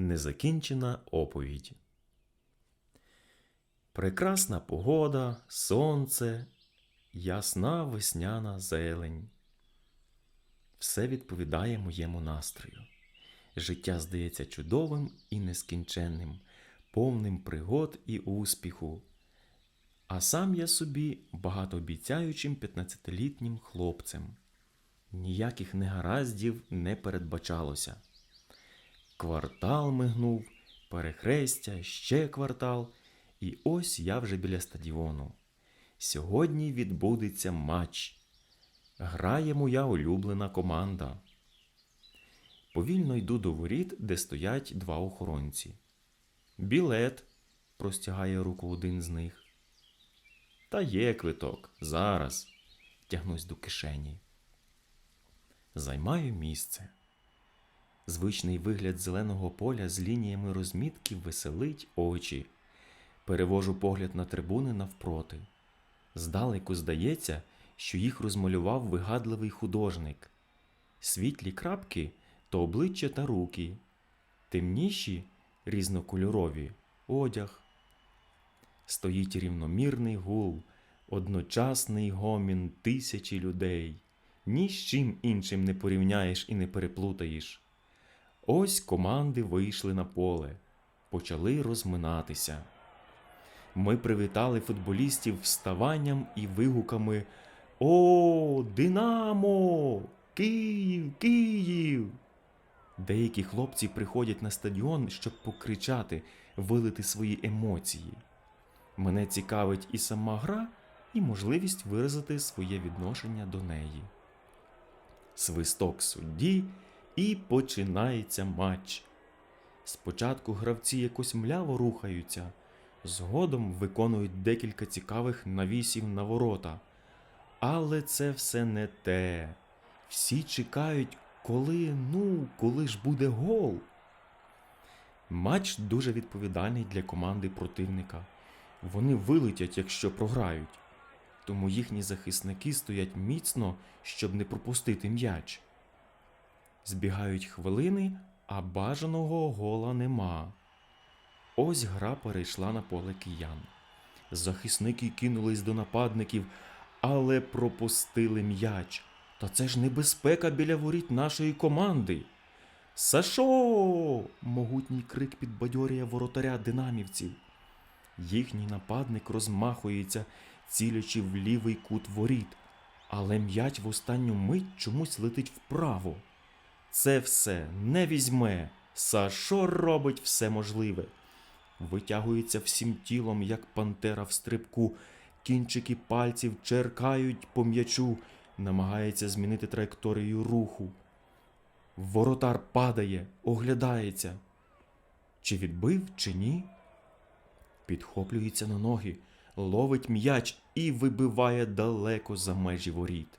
Незакінчена оповідь. Прекрасна погода, сонце, ясна весняна зелень. Все відповідає моєму настрою. Життя здається чудовим і нескінченним, повним пригод і успіху. А сам я собі багатообіцяючим 15-літнім хлопцем. Ніяких негараздів не передбачалося. Квартал мигнув, перехрестя, ще квартал, і ось я вже біля стадіону. Сьогодні відбудеться матч. Грає моя улюблена команда. Повільно йду до воріт, де стоять два охоронці. Білет, простягає руку один з них. Та є квиток, зараз. Тягнусь до кишені. Займаю місце. Звичний вигляд зеленого поля з лініями розмітки веселить очі. Перевожу погляд на трибуни навпроти. Здалеку здається, що їх розмалював вигадливий художник. Світлі крапки то обличчя та руки, темніші різнокольорові одяг. Стоїть рівномірний гул, одночасний гомін тисячі людей. Ні з чим іншим не порівняєш і не переплутаєш. Ось команди вийшли на поле, почали розминатися. Ми привітали футболістів вставанням і вигуками О, Динамо! Київ, Київ! Деякі хлопці приходять на стадіон, щоб покричати, вилити свої емоції. Мене цікавить і сама гра, і можливість виразити своє відношення до неї. Свисток судді, і починається матч. Спочатку гравці якось мляво рухаються, згодом виконують декілька цікавих навісів на ворота. Але це все не те. Всі чекають, коли, ну, коли ж буде гол. Матч дуже відповідальний для команди противника. Вони вилетять, якщо програють. Тому їхні захисники стоять міцно, щоб не пропустити м'яч. Збігають хвилини, а бажаного гола нема. Ось гра перейшла на поле киян. Захисники кинулись до нападників, але пропустили м'яч. Та це ж небезпека біля воріт нашої команди. Сашо! могутній крик підбадьорює воротаря динамівців. Їхній нападник розмахується, цілячи в лівий кут воріт, але м'яч в останню мить чомусь летить вправо. Це все не візьме. Сашо робить все можливе. Витягується всім тілом, як пантера в стрибку, кінчики пальців черкають по м'ячу, намагається змінити траєкторію руху. Воротар падає, оглядається. Чи відбив, чи ні? Підхоплюється на ноги, ловить м'яч і вибиває далеко за межі воріт.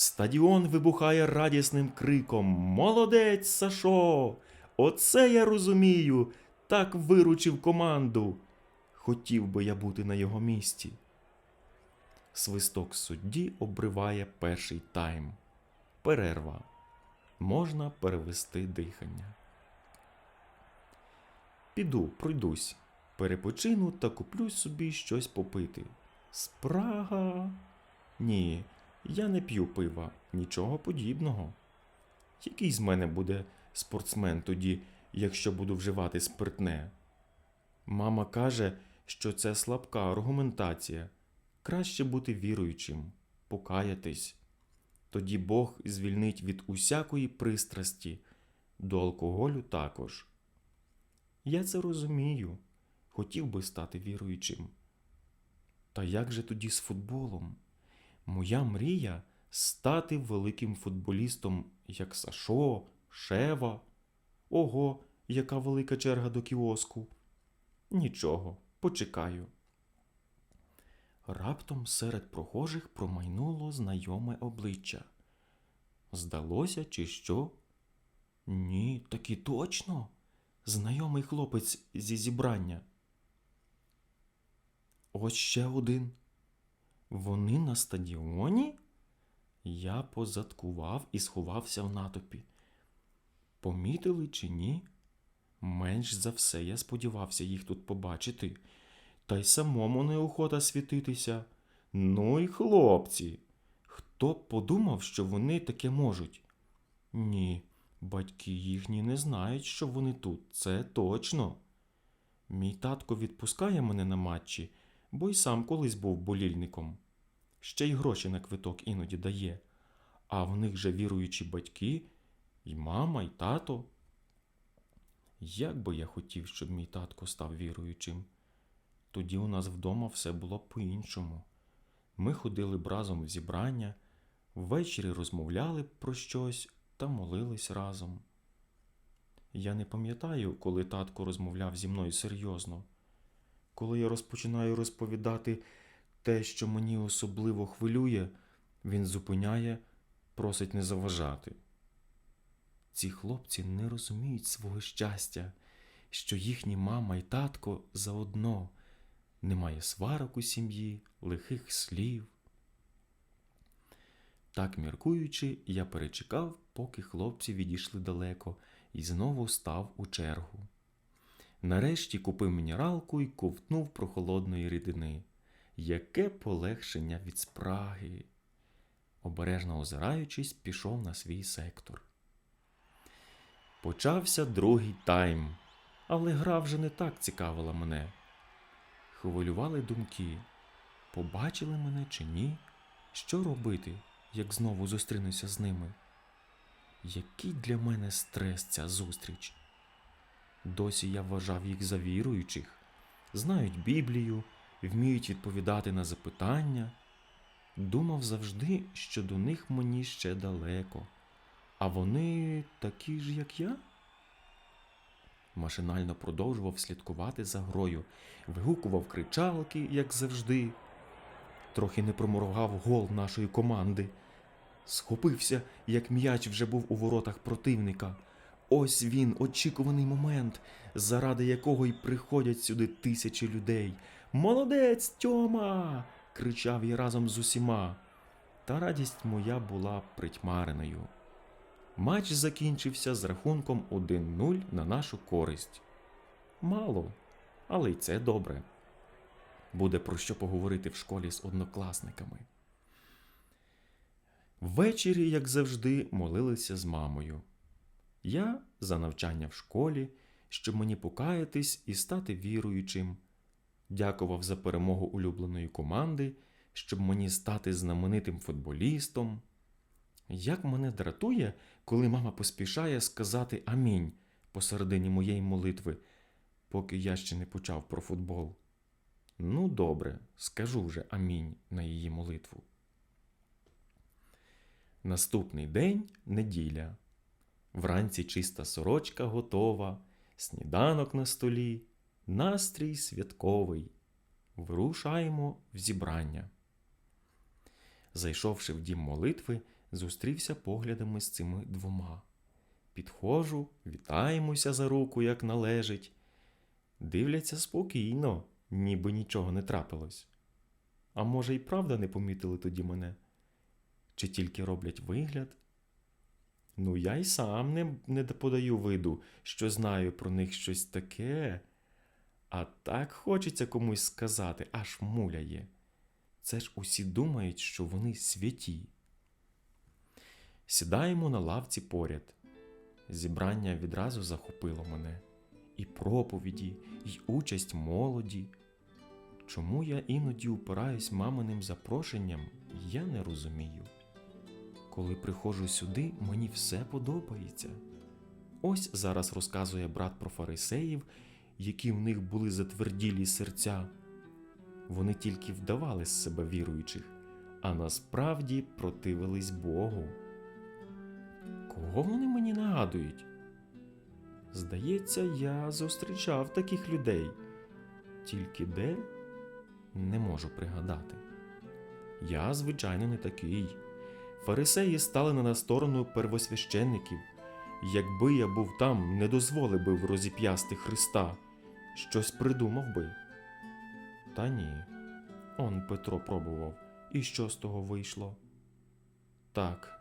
Стадіон вибухає радісним криком Молодець, Сашо! Оце я розумію! Так виручив команду. Хотів би я бути на його місці. Свисток судді обриває перший тайм. Перерва. Можна перевести дихання. Піду, пройдусь, перепочину та куплю собі щось попити. Спрага. Ні, я не п'ю пива, нічого подібного. Який з мене буде спортсмен тоді, якщо буду вживати спиртне? Мама каже, що це слабка аргументація. Краще бути віруючим, покаятись. Тоді Бог звільнить від усякої пристрасті, до алкоголю також. Я це розумію, хотів би стати віруючим. Та як же тоді з футболом? Моя мрія стати великим футболістом, як Сашо, Шева. Ого, яка велика черга до кіоску. Нічого, почекаю. Раптом серед прохожих промайнуло знайоме обличчя. Здалося, чи що? Ні, таки точно. Знайомий хлопець зі зібрання. Ось ще один. Вони на стадіоні? Я позадкував і сховався в натопі. Помітили чи ні? Менш за все я сподівався їх тут побачити. Та й самому неохота світитися. Ну й хлопці. Хто б подумав, що вони таке можуть? Ні, батьки їхні не знають, що вони тут, це точно. Мій татко відпускає мене на матчі, бо й сам колись був болільником. Ще й гроші на квиток іноді дає. А в них же віруючі батьки, і мама, і тато. Як би я хотів, щоб мій татко став віруючим. Тоді у нас вдома все було по-іншому. Ми ходили б разом в зібрання, ввечері розмовляли б про щось та молились разом. Я не пам'ятаю, коли татко розмовляв зі мною серйозно. Коли я розпочинаю розповідати те, що мені особливо хвилює, він зупиняє, просить не заважати. Ці хлопці не розуміють свого щастя, що їхні мама і татко заодно немає сварок у сім'ї, лихих слів. Так міркуючи, я перечекав, поки хлопці відійшли далеко, і знову став у чергу. Нарешті купив мінералку і ковтнув прохолодної рідини. Яке полегшення від спраги. Обережно озираючись, пішов на свій сектор. Почався другий тайм, але гра вже не так цікавила мене. Хвилювали думки, побачили мене чи ні, що робити, як знову зустрінуся з ними. Який для мене стрес ця зустріч? Досі я вважав їх за віруючих, знають Біблію, вміють відповідати на запитання. Думав завжди, що до них мені ще далеко, а вони такі ж, як я. Машинально продовжував слідкувати за грою, вигукував кричалки, як завжди. Трохи не проморгав гол нашої команди. Схопився, як м'яч вже був у воротах противника. Ось він, очікуваний момент, заради якого й приходять сюди тисячі людей. Молодець, Тьома! кричав я разом з усіма. Та радість моя була притьмареною. Матч закінчився з рахунком 1-0 на нашу користь. Мало, але й це добре. Буде про що поговорити в школі з однокласниками. Ввечері, як завжди, молилися з мамою. Я за навчання в школі, щоб мені покаятись і стати віруючим. Дякував за перемогу улюбленої команди, щоб мені стати знаменитим футболістом. Як мене дратує, коли мама поспішає сказати амінь посередині моєї молитви, поки я ще не почав про футбол. Ну, добре, скажу вже амінь на її молитву. Наступний день неділя. Вранці чиста сорочка готова, сніданок на столі, настрій святковий. Вирушаємо в зібрання. Зайшовши в дім молитви, зустрівся поглядами з цими двома. Підходжу, вітаємося за руку, як належить. Дивляться спокійно, ніби нічого не трапилось. А може, і правда не помітили тоді мене? Чи тільки роблять вигляд? Ну, я й сам не, не подаю виду, що знаю про них щось таке. А так хочеться комусь сказати, аж муляє. Це ж усі думають, що вони святі. Сідаємо на лавці поряд. Зібрання відразу захопило мене. І проповіді, і участь молоді. Чому я іноді упираюсь маминим запрошенням, я не розумію. Коли приходжу сюди, мені все подобається. Ось зараз розказує брат про фарисеїв, які в них були затверділі серця. Вони тільки вдавали з себе віруючих, а насправді противились Богу. Кого вони мені нагадують? Здається, я зустрічав таких людей, тільки де не можу пригадати. Я, звичайно, не такий. Фарисеї стали на сторону первосвященників. Якби я був там, не дозволив би розіп'ясти Христа, щось придумав би. Та ні. Он Петро пробував. І що з того вийшло? Так,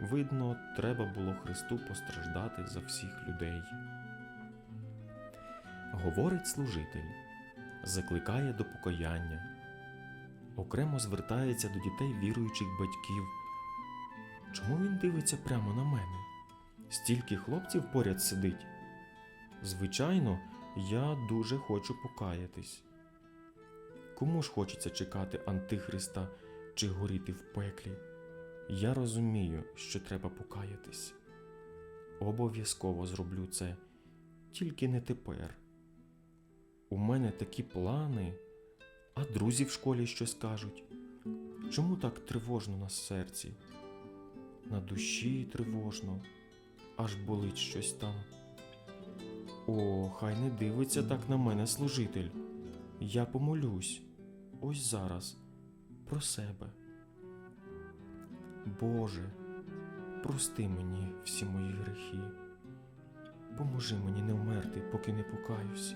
видно, треба було Христу постраждати за всіх людей. говорить служитель, закликає до покаяння, окремо звертається до дітей віруючих батьків. Чому він дивиться прямо на мене? Стільки хлопців поряд сидить. Звичайно, я дуже хочу покаятись. Кому ж хочеться чекати Антихриста чи горіти в пеклі? Я розумію, що треба покаятись. Обов'язково зроблю це, тільки не тепер. У мене такі плани, а друзі в школі що скажуть? Чому так тривожно на серці? На душі тривожно, аж болить щось там. О, хай не дивиться так на мене служитель. Я помолюсь ось зараз про себе. Боже, прости мені всі мої грехи. Поможи мені не вмерти, поки не покаюсь.